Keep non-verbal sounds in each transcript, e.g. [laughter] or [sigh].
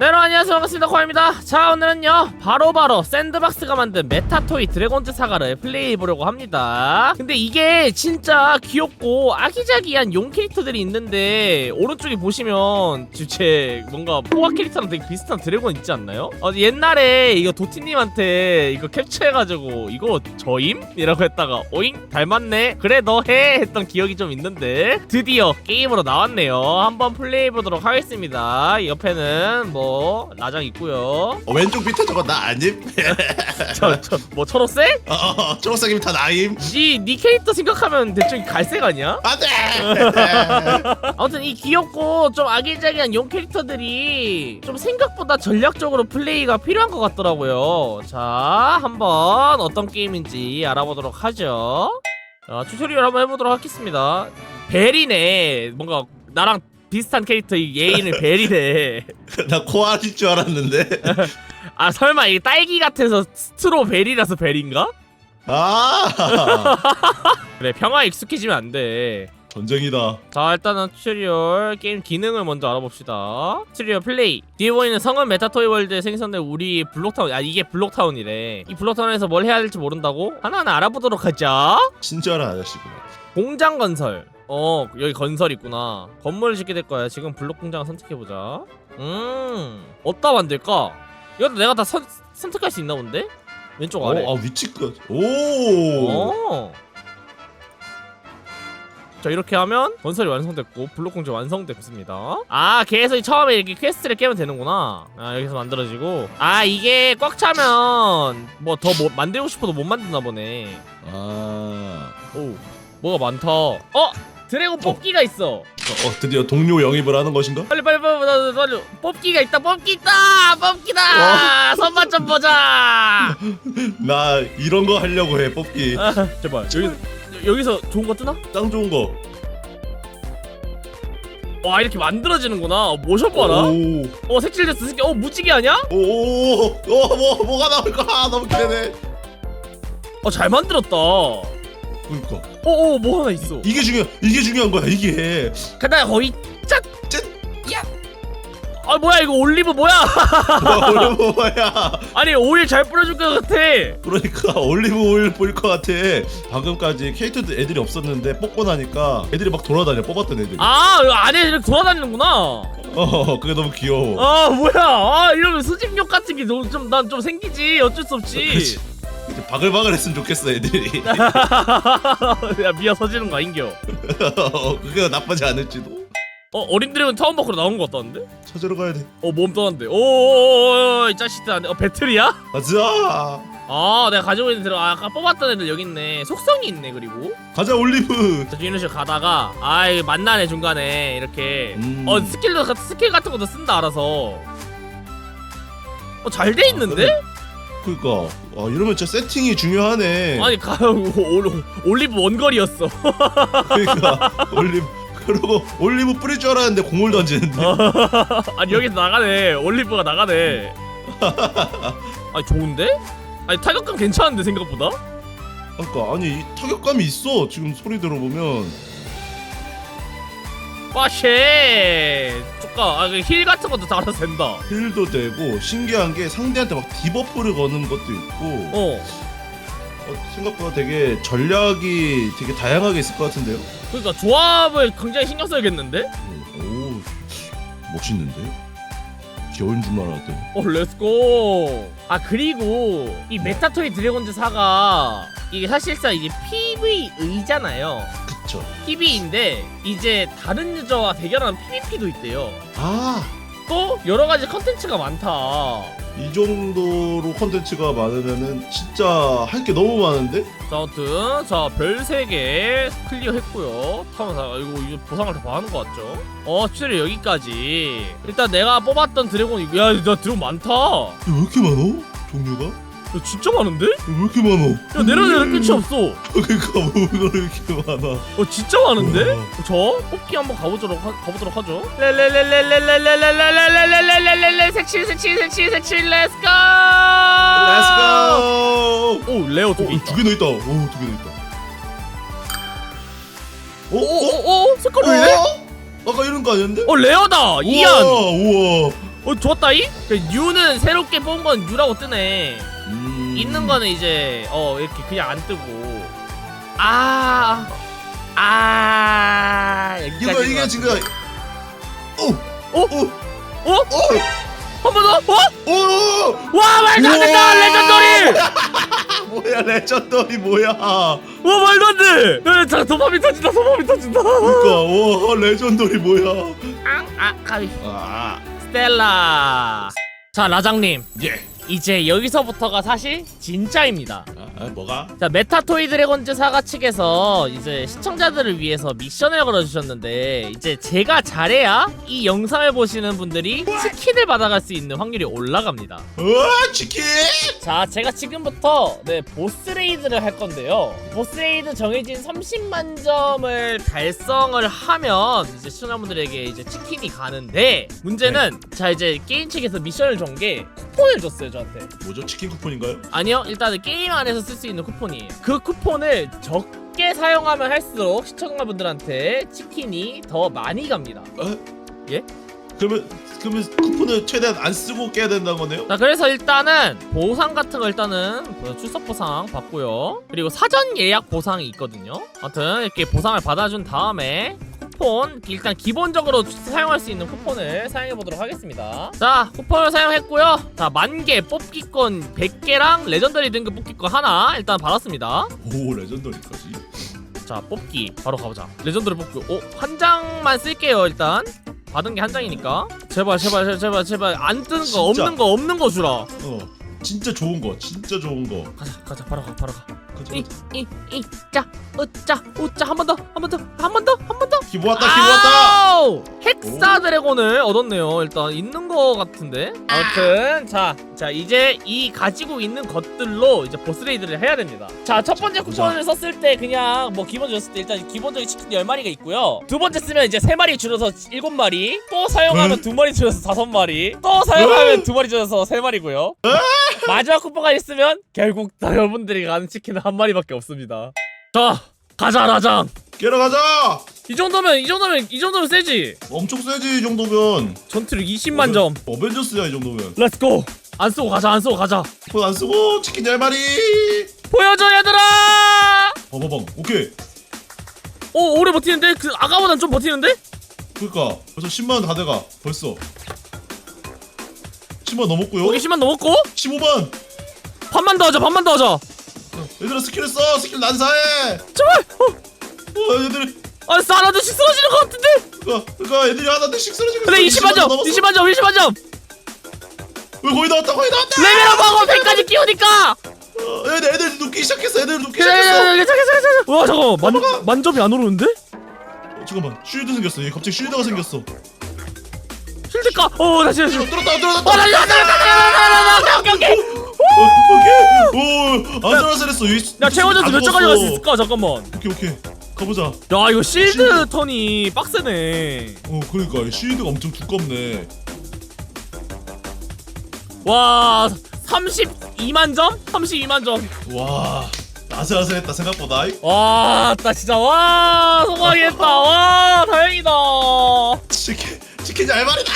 네, 여러분 안녕하세요. 반갑습니다. 코아입니다. 자 오늘은요 바로 바로 샌드박스가 만든 메타토이 드래곤즈 사가를 플레이해보려고 합니다. 근데 이게 진짜 귀엽고 아기자기한 용 캐릭터들이 있는데 오른쪽에 보시면 제 뭔가 포화 캐릭터랑 되게 비슷한 드래곤 있지 않나요? 어, 옛날에 이거 도티님한테 이거 캡처해가지고 이거 저임? 이라고 했다가 오잉? 닮았네? 그래 너 해! 했던 기억이 좀 있는데 드디어 게임으로 나왔네요. 한번 플레이해보도록 하겠습니다. 옆에는 뭐 라장 있고요 어, 왼쪽 밑에 저거 나 아님? [laughs] 저, 저, 뭐 초록색? 어, 어, 초록색이면 다 나임? 니, 니 캐릭터 생각하면 대충 갈색 아니야? 안돼! [laughs] 아무튼 이 귀엽고 좀 아기자기한 용 캐릭터들이 좀 생각보다 전략적으로 플레이가 필요한 것 같더라고요 자 한번 어떤 게임인지 알아보도록 하죠 자 튜토리얼 한번 해보도록 하겠습니다 벨이네 뭔가 나랑 비슷한 캐릭터 이 예인을 벨이네. [laughs] 나 코알일 줄 알았는데. [laughs] 아 설마 이게 딸기 같아서 스트로베리라서 벨인가? 아! [laughs] 그래 평화에 익숙해지면 안 돼. 전쟁이다. 자 일단은 튜토리얼 게임 기능을 먼저 알아봅시다. 튜토리얼 플레이. 뒤에 보이는 성은 메타토이 월드에 생성된 우리 블록타운 아 이게 블록타운이래. 이 블록타운에서 뭘 해야 될지 모른다고? 하나하나 알아보도록 하자. 친절한 아저씨구나. 공장 건설 어 여기 건설 있구나. 건물을 짓게 될 거야. 지금 블록 공장을 선택해보자. 음 어디다 만들까? 이것도 내가 다 선, 선택할 수 있나 본데? 왼쪽 아래. 어, 아 위치까지 오! 어. 자 이렇게 하면 건설이 완성됐고 블록 공제 완성됐습니다. 아 계속 처음에 이렇게 퀘스트를 깨면 되는구나. 아 여기서 만들어지고. 아 이게 꽉 차면 뭐 더 뭐, 만들고 싶어도 못 만드나 보네. 아. 오 뭐가 많다. 어 드래곤 뽑기가 있어 어, 어, 드디어 동료 영입을 하는 것인가? 빨리 빨리 빨리 빨리, 빨리 뽑기가 있다 뽑기 있다 뽑기다 선만 좀 보자 나 이런 거 하려고 해 뽑기 아, 제발 여기 여기서 좋은 거 뜨나? 짱 좋은 거 와 이렇게 만들어지는구나 어, 모션 봐라 오. 어 색칠됐어 색칠 어 무지개 아니야? 오, 오, 뭐, 뭐가 나올까? 아, 너무 기대돼. 어잘 만들었다 그러니까 뭐 하나 있어 이게 중요, 이게 중요한 거야. 이게 가다 거의 짝! 짠! 야! 아 뭐야 이거 올리브 뭐야 뭐, 뭐야? [laughs] 아니 오일 잘 뿌려줄 것 같아 그러니까 올리브 오일 보일 것 같아. 방금까지 캐릭터들 애들이 없었는데 뽑고 나니까 애들이 막 돌아다녀 뽑았던 애들이. 아 이거 안에 이렇게 돌아다니는구나 어, 그게 너무 귀여워. 아 뭐야 아 이러면 수집력 같은 게 좀 난 좀 생기지 어쩔 수 없지 그치. 이제 바글바글 했으면 좋겠어 애들이. [laughs] 야 미아 서지는 거 아닌겨 어, 그게 나쁘지 않을지도. 어 어린 드래곤 타운 밖으로 나온 것 같다는데? 찾으러 가야 돼. 어몸 떠난데 오오오이 자식들 안돼 어 배틀이야? 가자. 아 내가 가지고 있는 드래곤 아, 아까 뽑았던 애들 여기 있네 속성이 있네 그리고 가자 올리브. 저 이런 식으로 가다가 아 이거 만나네 중간에 이렇게 음. 어 스킬도 같- 스킬 같은 것도 쓴다 알아서 어 잘 돼 있는데? 그러니까. 와, 이러면 진짜 세팅이 중요하네. 아니 가 올, 올리브 원거리였어. 그러니까 올리브 그리고 올리브 뿌릴 줄 알았는데 공을 던지는데. [laughs] 아니 여기서 나가네. 올리브가 나가네. 아니 좋은데? 아니 타격감 괜찮은데 생각보다? 그러니까 아니 이 타격감이 있어 지금 소리 들어보면 빠쉐. 조까 아힐 같은 것도 다 알아서 된다. 힐도 되고 신기한 게 상대한테 막 디버프를 거는 것도 있고 어. 어, 생각보다 되게 전략이 되게 다양하게 있을 것 같은데요? 그러니까 조합을 굉장히 신경 써야겠는데? 오 멋있는데? 귀여운 줄만 알았더니. 어 렛츠고 아 그리고 이 메타토이 드래곤즈 사가 이게 사실상 이게 PVE잖아요 그쵸 PV인데 이제 다른 유저와 대결하는 PVP도 있대요. 아이 또 여러 가지 컨텐츠가 많다. 정도로 컨텐츠가 많으면은 진짜 할 게 너무 많은데? 자 아무튼 자별 3개 클리어 했고요. 타면서 이거 이거 보상을 다 받는 것 같죠? 어 튜토리얼 여기까지. 일단 내가 뽑았던 드래곤 이거 야나 드래곤 많다. 야 왜 이렇게 많어? 종류가 진짜 많은데? 야왜 이렇게 많어 내려내려 끝이 없어 그러니까 뭐가 이렇게 많아 어 진짜 많은데? 우와. 저 뽑기 한번 가보도록 하, 가보도록 하죠. 레레레레레레레레레레레레레레레레레 색칠 색칠 색칠 색칠 렛츠고. 렛츠고 오 레오 두 개. 있다. 두 개나 있다 오 두 개나 있다 어? 어? 오오오 색깔 왜 이래? 어? 아까 이런 거 아니었는데? 어 레어다 이안. 우와 우와 어 좋았다이? 그 U는 새롭게 뽑은 건 U라고 뜨네 음... 있는 거는 이제 어 이렇게 그냥 안 뜨고 아 아, 이거 이게 것 지금 같은데. 오! 어? 오! 어? 오! 한 번 더? 어? 오! 와 말도 안 된다 레전더리! [laughs] 뭐야 레전더리 뭐야 와 말도 안 돼! 야, 자 도파민 터진다 도파민 터진다 그니까 오 레전더리 뭐야 아, 아 가위 아 스텔라 자 라장님 예. 이제 여기서부터가 사실 진짜입니다 아, 뭐가? 자 메타토이 드래곤즈 사가 측에서 이제 시청자들을 위해서 미션을 걸어주셨는데 이제 제가 잘해야 이 영상을 보시는 분들이 치킨을 받아갈 수 있는 확률이 올라갑니다 어 치킨! 자 제가 지금부터 네 보스 레이드를 할 건데요 보스 레이드 정해진 30만 점을 달성을 하면 이제 시청자분들에게 이제 치킨이 가는데 문제는 자 이제 게임 측에서 미션을 준 게 쿠폰을 줬어요 저한테. 뭐죠? 치킨 쿠폰인가요? 아니요 일단은 게임 안에서 쓸 수 있는 쿠폰이에요. 그 쿠폰을 적게 사용하면 할수록 시청자분들한테 치킨이 더 많이 갑니다. 그러면 그러면 쿠폰을 최대한 안 쓰고 깨야 된다는 거네요? 자 그래서 일단은 보상 같은 거 일단은 뭐 출석 보상 받고요. 그리고 사전 예약 보상이 있거든요. 아무튼 이렇게 보상을 받아준 다음에 쿠폰 일단 기본적으로 사용할 수 있는 쿠폰을 사용해 보도록 하겠습니다. 자 쿠폰을 사용했고요. 자 만개 뽑기권 100개랑 레전더리 등급 뽑기권 하나 일단 받았습니다. 오 레전더리까지? 자 뽑기. 바로 가보자. 레전드를 뽑기. 오 한 장만 쓸게요 일단. 받은 게 한 장이니까. 제발 제발 제발 제발 제발. 안 뜨는 거 진짜. 없는 거 없는 거 주라. 어 진짜 좋은 거 진짜 좋은 거. 가자 가자. 바로 가 바로 가 가자 이, 가자 이, 이, 짜, 으짜, 우짜, 한 번 더, 한 번 더, 한 번 더, 한 번 더. 기 모았다 기 모았다 아우! 헥사 드래곤을 얻었네요. 일단 있는 거 같은데. 아무튼 자, 자 이제 이 가지고 있는 것들로 이제 보스 레이드를 해야 됩니다. 자, 첫 번째. 쿠폰을 썼을 때 그냥 뭐 기본 줬을 때 일단 기본적인 치킨 10마리가 있고요. 두 번째 쓰면 이제 3마리 줄여서 7마리, 또 사용하면 응? 두 마리 줄여서 5마리, 또 사용하면 응? 두 마리 줄여서 3마리고요. 마지막 쿠폰가 있으면 결국 다 여러분들이 가는 치킨은 한 마리밖에 없습니다. 자, 가자 라장. 깨러 가자 이 정도면 이 정도면 이 정도면 세지. 엄청 세지 이 정도면 전투력 20만 점. 어벤져스야 이 정도면 렛츠 고. 안 쓰고 가자. 안 쓰고 가자. 쿠폰 안 쓰고 치킨 10마리 보여줘 얘들아. 버버벙 오케이 오 오래 버티는데 그 아까보단 좀 버티는데? 그니까 벌써 10만 원 다 돼가 벌써 10만 넘었고요 거기 10만 넘었고 15만 반만 더 하자. 반만 더 하자. 얘들아 스킬을 써 스킬 난사해 제발. 어. 어 얘들이 아 사라드씩 쓰러지는 것 같은데. 그니까 그니까 애들이 하나 둘씩 쓰러지고 있어. 20만 점. 넘었어. 20만 점. 20만 점. 왜 거의 나왔다 거의 나왔다 레벨업하고 100까지 끼우니까. 어, 애들 애들 눕기 시작했어 애들 눕기 그래 시작했어 그래 그래 그래 그래. 와 잠깐 만 만점이 안 오르는데? 어, 잠깐만 쉴드 생겼어 얘 갑자기 쉴드가 생겼어 실드가. 어 다시 다시. 어, 뚫었다 뚫었다. 어 다시 다시 다시 다시 오케이 오케이. 오케이 오 안전하세랬어. 야 최고점수 몇 점까지 갈 수 있을까? 잠깐만. 오케이 오케이. 가보자. 야 이거 실드 실드. 턴이 빡세네. 어 그러니까. 이 쉴드가 엄청 두껍네. 와 32만 점? 32만 와 아슬아슬했다 생각보다. 점와나 진짜 와 성공하겠다. 와 다행이다. 치킨 치킨 잘말이다!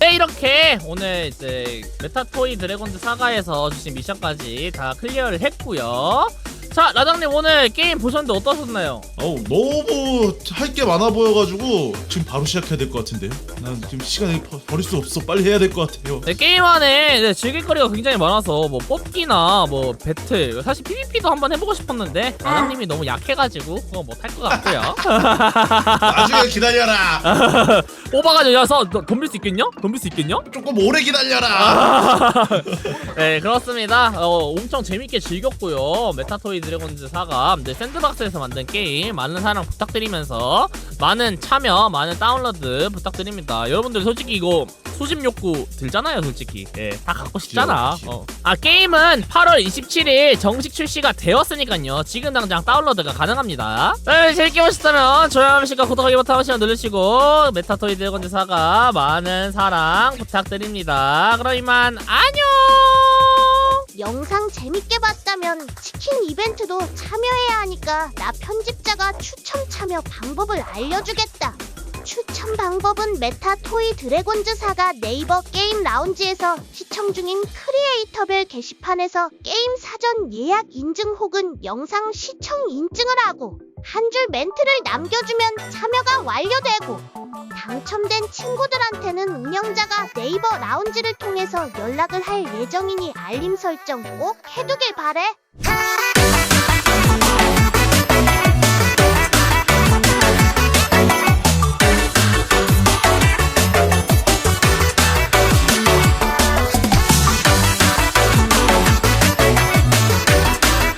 네 이렇게 오늘 이제 메타토이 드래곤즈 사가에서 주신 미션까지 다 클리어를 했고요 자 라장님 오늘 게임 보셨는데 어떠셨나요? 어우 너무 할 게 많아 보여가지고 지금 바로 시작해야 될 것 같은데요 난 지금 시간을 버, 버릴 수 없어. 빨리 해야 될 것 같아요. 네, 게임 안에 네, 즐길 거리가 굉장히 많아서 뭐 뽑기나 뭐 배틀 사실 PVP도 한번 해보고 싶었는데 라장님이 너무 약해가지고 그거 못할 것 같고요. [laughs] 나중에 기다려라. [laughs] 뽑아가지고 야서 너 덤빌 수 있겠냐? 덤빌 수 있겠냐? 조금 오래 기다려라. [laughs] 네 그렇습니다. 어, 엄청 재밌게 즐겼고요. 메타토이 드 래곤즈 사가 네, 샌드박스에서 만든 게임 많은 사랑 부탁드리면서 많은 참여 많은 다운로드 부탁드립니다. 여러분들 솔직히 이거 소집 욕구 들잖아요 솔직히. 예, 다 갖고 싶잖아. 어. 아 게임은 8월 27일 정식 출시가 되었으니까요. 지금 당장 다운로드가 가능합니다. 네, 재밌게 보셨다면 좋아요 한 번씩과 구독하기 버튼 한 번씩 누르시고 메타토이 드래곤즈 사가 많은 사랑 부탁드립니다. 그럼 이만 안녕 영상 재밌게 봤다면 치킨 이벤트도 참여해야 하니까 나 편집자가 추첨 참여 방법을 알려주겠다. 추천 방법은 메타 토이 드래곤즈 사가 네이버 게임 라운지에서 시청 중인 크리에이터별 게시판에서 게임 사전 예약 인증 혹은 영상 시청 인증을 하고 한 줄 멘트를 남겨주면 참여가 완료되고 당첨된 친구들한테는 운영자가 네이버 라운지를 통해서 연락을 할 예정이니 알림 설정 꼭 해두길 바래.